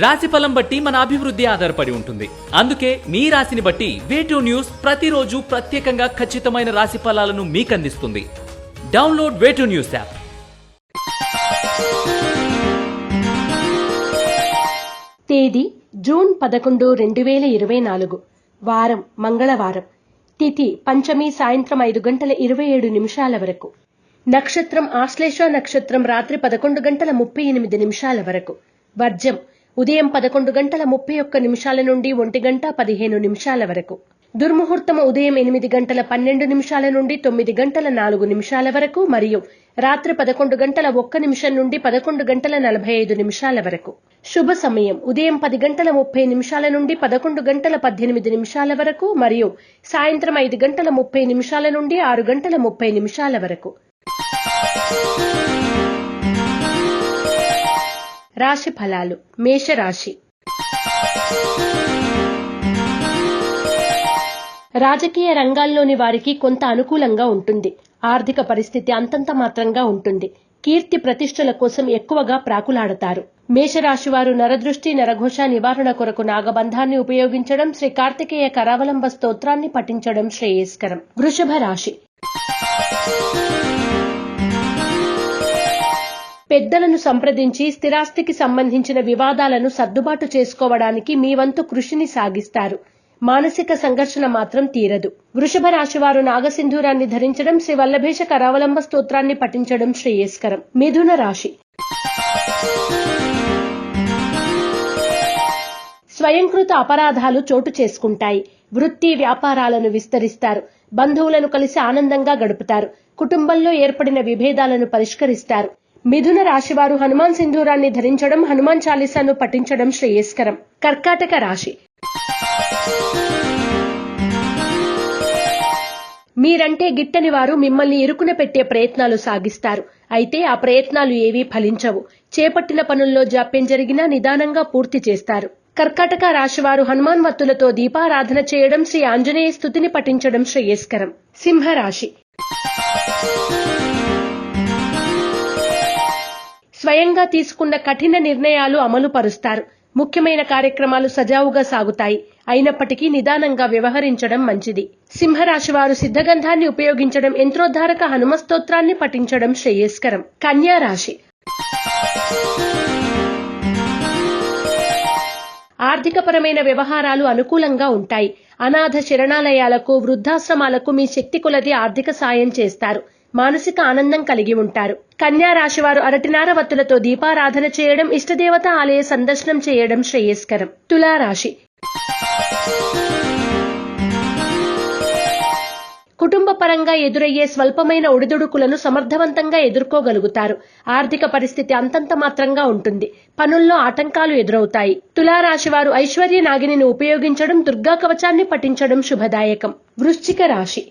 రాశి ఫలం బట్టి మన అభివృద్ధి ఆధారపడి ఉంటుంది. అందుకే మీ రాశిని బట్టి వేటూ న్యూస్ ప్రతిరోజు ప్రత్యేకంగా ఖచ్చితమైన రాశి ఫలాలను మీకు అందిస్తుంది download way two news app తేదీ జూన్ పదకొండు రెండు వేల ఇరవై నాలుగు. వారం మంగళవారం. తిథి పంచమి సాయంత్రం ఐదు గంటల ఇరవై ఏడు నిమిషాల వరకు. నక్షత్రం ఆశ్లేష నక్షత్రం రాత్రి పదకొండు గంటల ముప్పై ఎనిమిది నిమిషాల వరకు. వర్జం ఉదయం పదకొండు గంటల ముప్పై ఒక్క నిమిషాల నుండి ఒంటి గంట పదిహేను నిమిషాల వరకు. దుర్ముహూర్తం ఉదయం ఎనిమిది గంటల పన్నెండు నిమిషాల నుండి తొమ్మిది గంటల నాలుగు నిమిషాల వరకు మరియు రాత్రి పదకొండు గంటల ఒక్క నిమిషం నుండి పదకొండు గంటల నలభై ఐదు నిమిషాల వరకు. శుభ సమయం. ఉదయం పది గంటల ముప్పై నిమిషాల నుండి పదకొండు గంటల పద్దెనిమిది నిమిషాల వరకు మరియు సాయంత్రం ఐదు గంటల ముప్పై నిమిషాల నుండి ఆరు గంటల ముప్పై నిమిషాల వరకు. రాశి ఫలాలు. మేషరాశి. రాజకీయ రంగాల్లోని వారికి కొంత అనుకూలంగా ఉంటుంది. ఆర్థిక పరిస్థితి అంతంత మాత్రంగా ఉంటుంది. కీర్తి ప్రతిష్టల కోసం ఎక్కువగా ప్రాకులాడతారు. మేషరాశి వారు నరదృష్టి నరఘోష నివారణ కొరకు నాగబంధాన్ని ఉపయోగించడం శ్రీ కార్తికేయ కరావలంబ స్తోత్రాన్ని పఠించడం శ్రేయస్కరం. వృషభ రాశి. పెద్దలను సంప్రదించి స్థిరాస్తికి సంబంధించిన వివాదాలను సర్దుబాటు చేసుకోవడానికి మీ వంతు కృషిని సాగిస్తారు. మానసిక సంఘర్షణ మాత్రం తీరదు. వృషభ రాశి వారు నాగసింధూరాన్ని ధరించడం శ్రీ వల్లభేష కరావలంబ స్తోత్రాన్ని పఠించడం శ్రేయస్కరం. మిథున రాశి. స్వయంకృత అపరాధాలు చోటు చేసుకుంటాయి. వృత్తి వ్యాపారాలను విస్తరిస్తారు. బంధువులను కలిసి ఆనందంగా గడుపుతారు. కుటుంబంలో ఏర్పడిన విభేదాలను పరిష్కరిస్తారు. మిథున రాశివారు హనుమాన్ సింధూరాన్ని ధరించడం హనుమాన్ చాలీసాను పఠించడం శ్రేయస్కరం. కర్కాటక రాశి. మీరంటే గిట్టని వారు మిమ్మల్ని ఇరుకున పెట్టే ప్రయత్నాలు సాగిస్తారు. అయితే ఆ ప్రయత్నాలు ఏవీ ఫలించవు. చేపట్టిన పనుల్లో జాప్యం జరిగినా నిదానంగా పూర్తి చేస్తారు. కర్కాటక రాశివారు హనుమాన్ వత్తులతో దీపారాధన చేయడం శ్రీ ఆంజనేయ స్థుతిని పఠించడం శ్రేయస్కరం. సింహరాశి. స్వయంగా తీసుకున్న కఠిన నిర్ణయాలు అమలు పరుస్తారు ముఖ్యమైన కార్యక్రమాలు సజావుగా సాగుతాయి. అయినప్పటికీ నిదానంగా వ్యవహరించడం మంచిది. సింహరాశి వారు సిద్ధగంధాన్ని ఉపయోగించడం యంత్రోద్ధారక హనుమస్తోత్రాన్ని పఠించడం శ్రేయస్కరం. కన్యా రాశి. ఆర్థికపరమైన వ్యవహారాలు అనుకూలంగా ఉంటాయి. అనాథ శరణాలయాలకు వృద్ధాశ్రమాలకు మీ శక్తి కొలది ఆర్థిక సాయం చేస్తారు. మానసిక ఆనందం కలిగి ఉంటారు. కన్యా రాశివారు అరటినార వత్తులతో దీపారాధన చేయడం ఇష్టదేవత ఆలయ సందర్శనం చేయడం శ్రేయస్కరం. తులారాశి. కుటుంబ పరంగా ఎదురయ్యే స్వల్పమైన ఒడిదుడుకులను సమర్థవంతంగా ఎదుర్కోగలుగుతారు. ఆర్థిక పరిస్థితి అంతంత మాత్రంగా ఉంటుంది. పనుల్లో ఆటంకాలు ఎదురవుతాయి. తులారాశి వారు ఐశ్వర్య నాగిని ఉపయోగించడం దుర్గా కవచాన్ని పఠించడం శుభదాయకం. వృశ్చిక రాశి.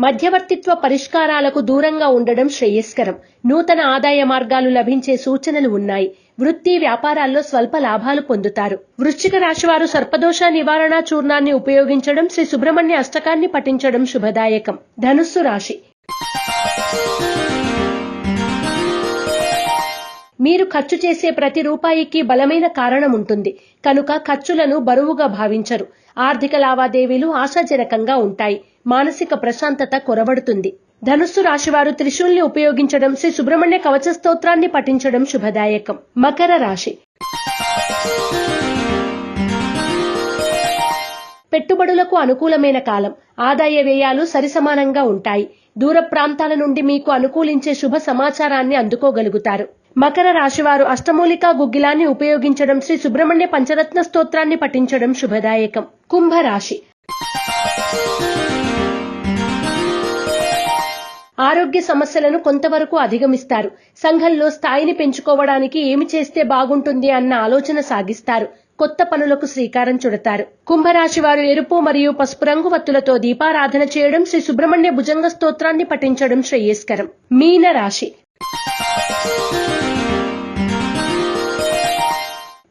మధ్యవర్తిత్వ పరిష్కారాలకు దూరంగా ఉండడం శ్రేయస్కరం. నూతన ఆదాయ మార్గాలు లభించే సూచనలు ఉన్నాయి. వృత్తి వ్యాపారాల్లో స్వల్ప లాభాలు పొందుతారు. వృశ్చిక రాశివారు సర్పదోష నివారణ చూర్ణాన్ని ఉపయోగించడం శ్రీ సుబ్రహ్మణ్య అష్టకాన్ని పఠించడం శుభదాయకం. ధనుస్సు రాశి. మీరు ఖర్చు చేసే ప్రతి రూపాయికి బలమైన కారణం ఉంటుంది. కనుక ఖర్చులను బరువుగా భావించరు. ఆర్థిక లావాదేవీలు ఆశాజనకంగా ఉంటాయి. మానసిక ప్రశాంతత కొరబడుతుంది. ధనుస్సు రాశివారు త్రిశూల్ని ఉపయోగించడం శ్రీ సుబ్రహ్మణ్య కవచ స్తోత్రాన్ని పఠించడం శుభదాయకం. మకర రాశి. పెట్టుబడులకు అనుకూలమైన కాలం. ఆదాయ వ్యయాలు సరిసమానంగా ఉంటాయి. దూర ప్రాంతాల నుండి మీకు అనుకూలించే శుభ సమాచారాన్ని అందుకోగలుగుతారు. మకర రాశివారు అష్టమూలికా గుగ్గిలాన్ని ఉపయోగించడం శ్రీ సుబ్రహ్మణ్య పంచరత్న స్తోత్రాన్ని పఠించడం శుభదాయకం. కుంభరాశి. ఆరోగ్య సమస్యలను కొంతవరకు అధిగమిస్తారు. సంఘంలో స్థాయిని పెంచుకోవడానికి ఏమి చేస్తే బాగుంటుంది అన్న ఆలోచన సాగిస్తారు. కొత్త పనులకు శ్రీకారం చుడతారు. కుంభరాశి వారు ఎరుపు మరియు పసుపు రంగు వత్తులతో దీపారాధన చేయడం శ్రీ సుబ్రహ్మణ్య భుజంగ స్తోత్రాన్ని పఠించడం శ్రేయస్కరం. మీన రాశి.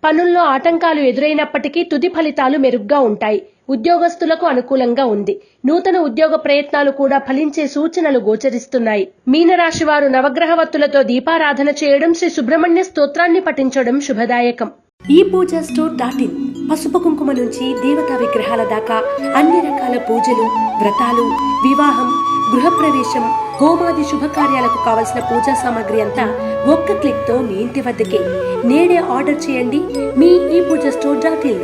పనుల్లో ఆటంకాలు ఎదురైనప్పటికీ తుది ఫలితాలు మెరుగ్గా ఉంటాయి. ఉద్యోగస్తులకు అనుకూలంగా ఉంది. నూతన ఉద్యోగ ప్రయత్నాలు కూడా ఫలించే సూచనలు గోచరిస్తున్నాయి. మీనరాశి వారు నవగ్రహవత్తులతో దీపారాధన చేయడం శ్రీ సుబ్రహ్మణ్య స్తోత్రాన్ని పఠించడం శుభదాయకం. ఈ పూజ స్టోర్ డాట్ ఇన్. పసుపు కుంకుమ నుంచి దేవతా విగ్రహాల దాకా అన్ని రకాల పూజలు వ్రతాలు వివాహం గృహప్రవేశం హోమాది శుభకార్యాలకు కావలసిన పూజా సామాగ్రి అంతా ఒక్క క్లిక్తో మీ ఇంటి వద్దకే. నేడే ఆర్డర్ చేయండి మీ ఈ Pooja store dot in